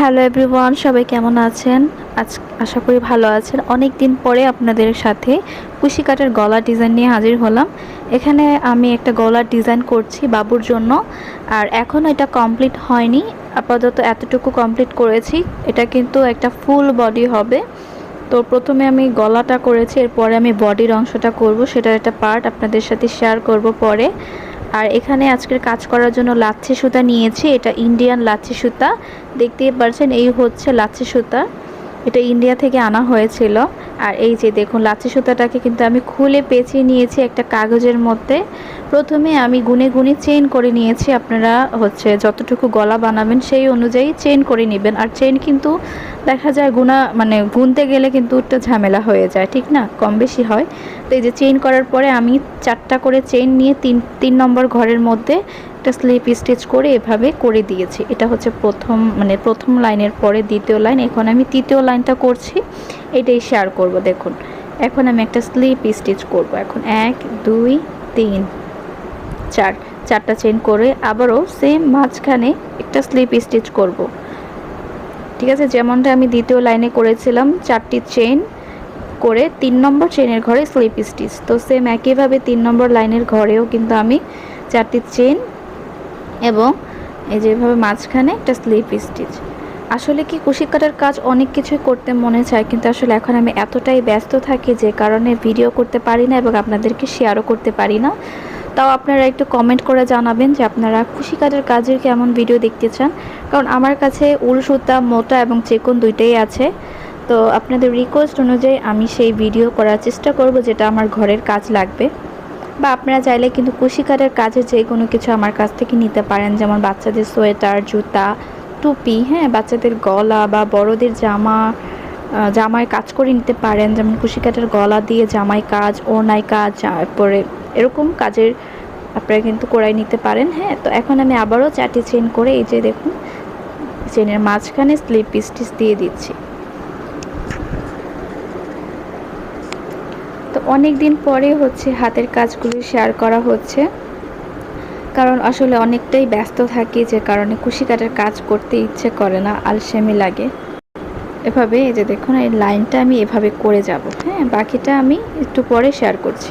Hello everyone সবাই কেমন আছেন? আজ আশা করি ভালো আছেন। অনেক দিন পরে আপনাদের সাথে কুশি কাটের গলা ডিজাইন নিয়ে হাজির হলাম। এখানে আমি একটা গলার ডিজাইন করছি বাবুর জন্য, আর এখনও এটা কমপ্লিট হয়নি। আপাতত এতটুকু কমপ্লিট করেছি। এটা কিন্তু একটা ফুল বডি হবে। তো প্রথমে আমি গলাটা করেছি, এরপরে আমি বডির অংশটা করব। সেটার একটা পার্ট আপনাদের সাথে শেয়ার করব পরে। আর এখানে আজকের কাজ করার জন্য লাচ্ছে সুতা নিয়েছি, এটা ইন্ডিয়ান লাচ্ছে সুতা। দেখতেই পারছেন, এই হচ্ছে লাচ্ছে সুতা। এটা ইন্ডিয়া থেকে আনা হয়েছিল। আর এই যে দেখুন, লাচ্ছি সুতাটাকে কিন্তু আমি খুলে পেঁচিয়ে নিয়েছি একটা কাগজের মধ্যে। প্রথমে আমি গুনে গুনে চেন করে নিয়েছি। আপনারা হচ্ছে যতটুকু গলা বানাবেন সেই অনুযায়ী চেন করে নেবেন। আর চেন কিন্তু দেখা যায় গুনা মানে গুনতে গেলে কিন্তু একটা ঝামেলা হয়ে যায়, ঠিক না? কম বেশি হয়। তো এই যে চেইন করার পরে আমি চারটা করে চেইন নিয়ে তিন তিন নম্বর ঘরের মধ্যে একটা স্লিপ স্টিচ করে এভাবে করে দিয়েছি। এটা হচ্ছে প্রথম মানে প্রথম লাইনের পরে দ্বিতীয় লাইন। এখন আমি তৃতীয় লাইনটা করছি, এটাই শেয়ার করব, দেখুন। এখন আমি একটা স্লিপ স্টিচ করব। এখন এক, দুই, তিন, চার, চারটা চেন করে আবারও সেম মাঝখানে একটা স্লিপ স্টিচ করব। ঠিক আছে? যেমনটা আমি দ্বিতীয় লাইনে করেছিলাম, চারটি চেন করে তিন নম্বর চেনের ঘরে স্লিপ স্টিচ তো সেম একইভাবে তিন নম্বর লাইনের ঘরেও কিন্তু আমি চারটি চেন এবং এই যেভাবে মাঝখানে একটা স্লিপ স্টিচ আসলে কি, কুশি কাটার কাজ অনেক কিছুই করতে মনে চায়, কিন্তু আসলে এখন আমি এতটাই ব্যস্ত থাকি যে কারণে ভিডিও করতে পারি না এবং আপনাদেরকে শেয়ারও করতে পারি না। তাও আপনারা একটু কমেন্ট করে জানাবেন যে আপনারা খুশি কাজের কাজের কেমন ভিডিও দেখতে চান। কারণ আমার কাছে উল, সুতা, মোটা এবং চেকন দুইটাই আছে। তো আপনাদের রিকোয়েস্ট অনুযায়ী আমি সেই ভিডিও করার চেষ্টা করব যেটা আমার ঘরের কাজ লাগবে। বা আপনারা চাইলে কিন্তু কুশিকারের কাজে যে কোনো কিছু আমার কাছ থেকে নিতে পারেন, যেমন বাচ্চাদের সোয়েটার, জুতা, টুপি হ্যাঁ বাচ্চাদের গলা বা বড়দের জামা জামায় কাজ করে নিতে পারেন, যেমন কুশিকাটের গলা দিয়ে জামাই কাজ, ওড়নায় কাজ, তারপরে এরকম কাজের আপনারা কিন্তু করাই নিতে পারেন হ্যাঁ। তো এখন আমি আবারও চাটি চেন করে এই যে দেখুন চেনের মাঝখানে স্লিপ স্টিচ দিয়ে দিচ্ছি। অনেক দিন পরে হচ্ছে হাতের কাজগুলো শেয়ার করা হচ্ছে। কারণ আসলে অনেকটাই ব্যস্ত থাকি, যে কারণে কুশি কাটার কাজ করতে ইচ্ছে করে না, আলসেমি লাগে। এভাবে এই যে দেখুন, এই লাইনটা আমি এভাবে করে যাব হ্যাঁ? বাকিটা আমি একটু পরে শেয়ার করছি।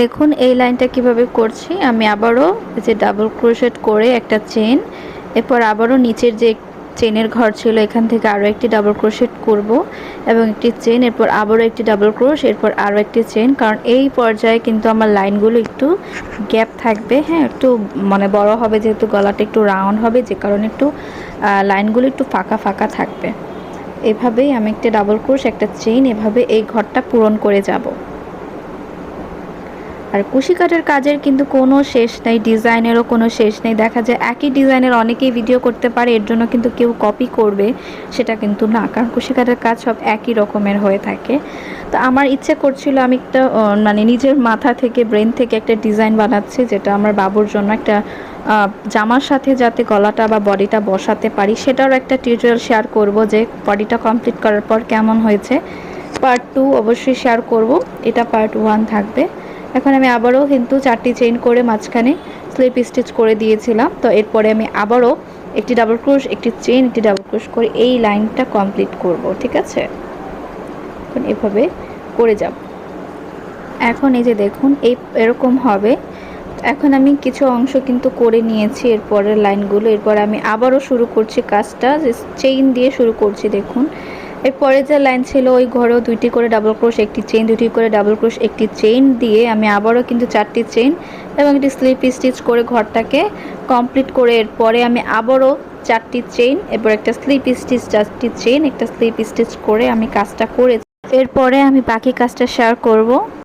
দেখুন, এই লাইনটা কীভাবে করছি, আমি আবারও যে ডাবল ক্রোশেট করে একটা চেন এরপর আবারও নিচের যে চেনের ঘর ছিল, এখান থেকে আরও একটি ডাবল ক্রোশেট করব এবং একটি চেন এরপর আবারও একটি ডাবল ক্রোশ এরপর আরও একটি চেন কারণ এই পর্যায়ে কিন্তু আমার লাইনগুলো একটু গ্যাপ থাকবে। হ্যাঁ একটু মানে বড় হবে, যেহেতু গলাটা একটু রাউন্ড হবে, যে কারণে একটু লাইনগুলো একটু ফাঁকা ফাঁকা থাকবে। এভাবেই আমি একটা ডাবল ক্রোশ একটা চেইন, এভাবে এই ঘরটা পূরণ করে যাব। আর কুশি কাটের কাজের কিন্তু কোনো শেষ নেই, ডিজাইনেরও কোনো শেষ নেই। দেখা যায় একই ডিজাইনের অনেকেই ভিডিও করতে পারে, এর জন্য কিন্তু কেউ কপি করবে, সেটা কিন্তু না। কারণ কুশি কাটের কাজ সব একই রকমের হয়ে থাকে। তো আমার ইচ্ছে করছিল আমি একটা মানে নিজের মাথা থেকে ব্রেন থেকে একটা ডিজাইন বানাচ্ছি, যেটা আমার বাবুর জন্য একটা জামার সাথে যাতে গলাটা বা বডিটা বসাতে পারি, সেটারও একটা টিউটোরিয়াল শেয়ার করব যে বডিটা কমপ্লিট করার পর কেমন হয়েছে। পার্ট টু অবশ্যই শেয়ার করব, এটা পার্ট ওয়ান থাকবে। এখন আমি আবারও কিন্তু চারটি চেইন করে মাঝখানে স্লিপ স্টিচ করে দিয়েছিলাম। তো এরপরে আমি আবারও একটি ডাবল ক্রোশ, একটি চেইন, একটি ডাবল ক্রোশ করে এই লাইনটা কমপ্লিট করব, ঠিক আছে? এখন এভাবে করে যাব। এখন এই যে দেখুন, এই এরকম হবে। এখন আমি কিছু অংশ কিন্তু করে নিয়েছি এরপরের লাইনগুলো। এরপর আমি আবারও শুরু করছি কাজটা চেইন দিয়ে শুরু করছি, দেখুন। এরপরে যে লাইন ছিল, ওই ঘরেও দুইটি করে ডাবল ক্রোশ একটি চেইন দুটি করে ডাবল ক্রোশ একটি চেইন দিয়ে আমি আবারও কিন্তু চারটি চেইন এবং একটি স্লিপ স্টিচ করে ঘরটাকে কমপ্লিট করে এরপরে আমি আবারও চারটি চেইন এরপর একটা স্লিপ স্টিচ চারটি চেইন একটা স্লিপ স্টিচ করে আমি কাজটা করেছি এরপরে আমি বাকি কাজটা শেয়ার করব।